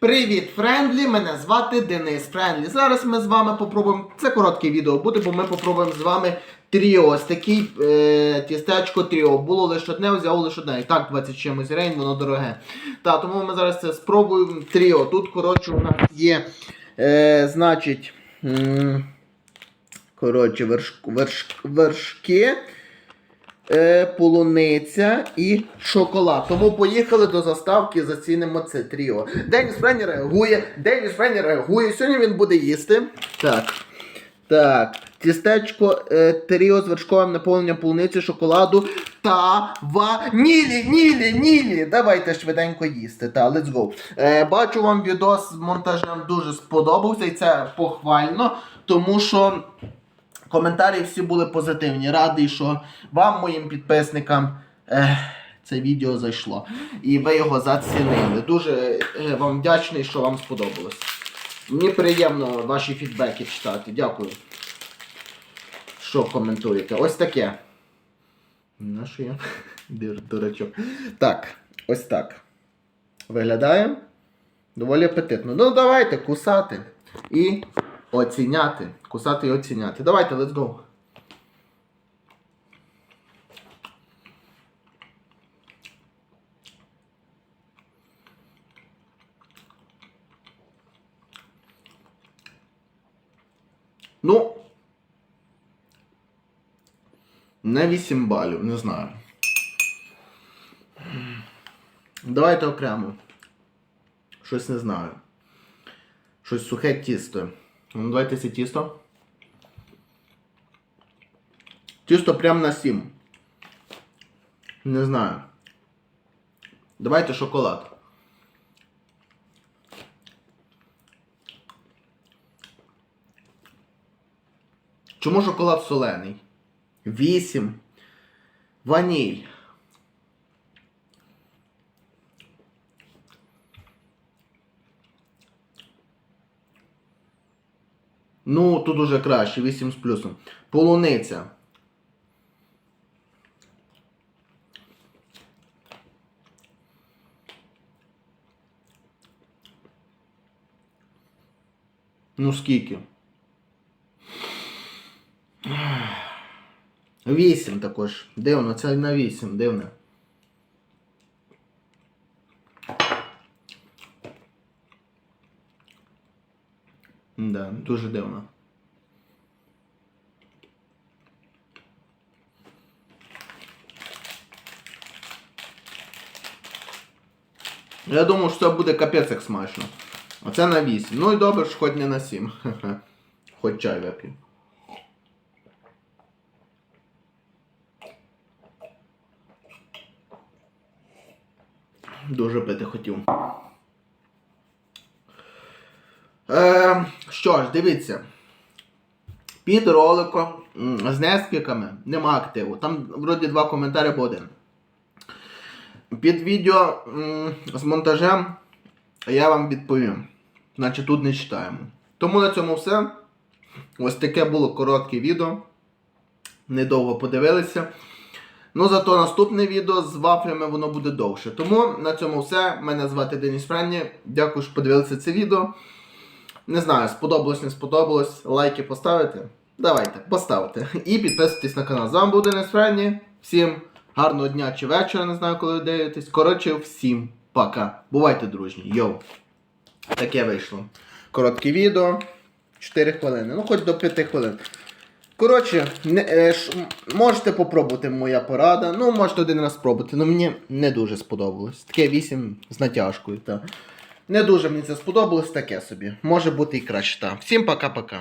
Привіт, Френдлі! Мене звати Денис Френдлі. Зараз ми з вами попробуємо. Це коротке відео буде, бо ми попробуємо з вами тріо. Ось такий е, тістечко тріо. Було лише одне, взяв лише одне. І так, 20 чимось гривень, воно дороге. Та, тому ми зараз це спробуємо. Тріо. Тут, коротше, у нас є. Е, значить. коротше, верш, верш, вершки полуниця і шоколад. Тому поїхали до заставки, зацінимо це тріо. Деніс Френі реагує, Деніс Френі реагує. Сьогодні він буде їсти. Так. Так. Тістечко е, тріо з вершковим наповненням полуниці, шоколаду та ванілі, нілі, нілі. Давайте швиденько їсти. Та, let's go. Е, бачу вам відос з монтажем дуже сподобався, і це похвально, тому що коментарі всі були позитивні. Радий, що вам, моїм підписникам, це відео зайшло. І ви його зацінили. Дуже е, вам вдячний, що вам сподобалось. Мені приємно ваші фідбеки читати. Дякую. Що коментуєте? Ось таке. На що я? Дурачок. Так, ось так. Виглядає доволі апетитно. Ну, давайте кусати і оціняти. Кусати і оціняти. Давайте, let's go. Ну. Не 8 балів, не знаю. Давайте окремо. Щось не знаю. Щось сухе тісто. Ну, давайте це тісто. Тісто прям на 7. Не знаю. Давайте шоколад. Чому шоколад солений? 8. Ваніль. Ну, тут уже краще, 8 з плюсом. Полуниця. Ну скільки? 8 також. Дивно, це на 8, дивно. Да, дуже дивно. Я думав, що це буде капець як смачно. А це на 8. Ну і добре, що хоч не на 7. Хе-хе. Хоч чай вип'ю. Дуже пити хотів. Е, що ж, дивіться. Під роликом з нескільками нема активу. Там вроді два коментарі або один. Під відео з монтажем я вам відповім. Значить тут не читаємо. Тому на цьому все. Ось таке було коротке відео. Недовго подивилися. Ну, зато наступне відео з вафлями воно буде довше. Тому на цьому все. Мене звати Деніс Френні. Дякую, що подивилися це відео. Не знаю, сподобалось, не сподобалось. Лайки поставити? Давайте, поставте. І підписуйтесь на канал. З вами був Денис. Всім гарного дня чи вечора, не знаю, коли ви дивитесь. Коротше, всім пока. Бувайте дружні. Йоу. Таке вийшло. Коротке відео. 4 хвилини. Ну, хоч до 5 хвилин. Коротше, не, е, ш, можете попробувати моя порада. Ну, можете один раз спробувати, але мені не дуже сподобалось. Таке 8 з натяжкою. Та. Не дуже мені це сподобалось, таке собі. Може бути і краще. Та. Всім пока-пока.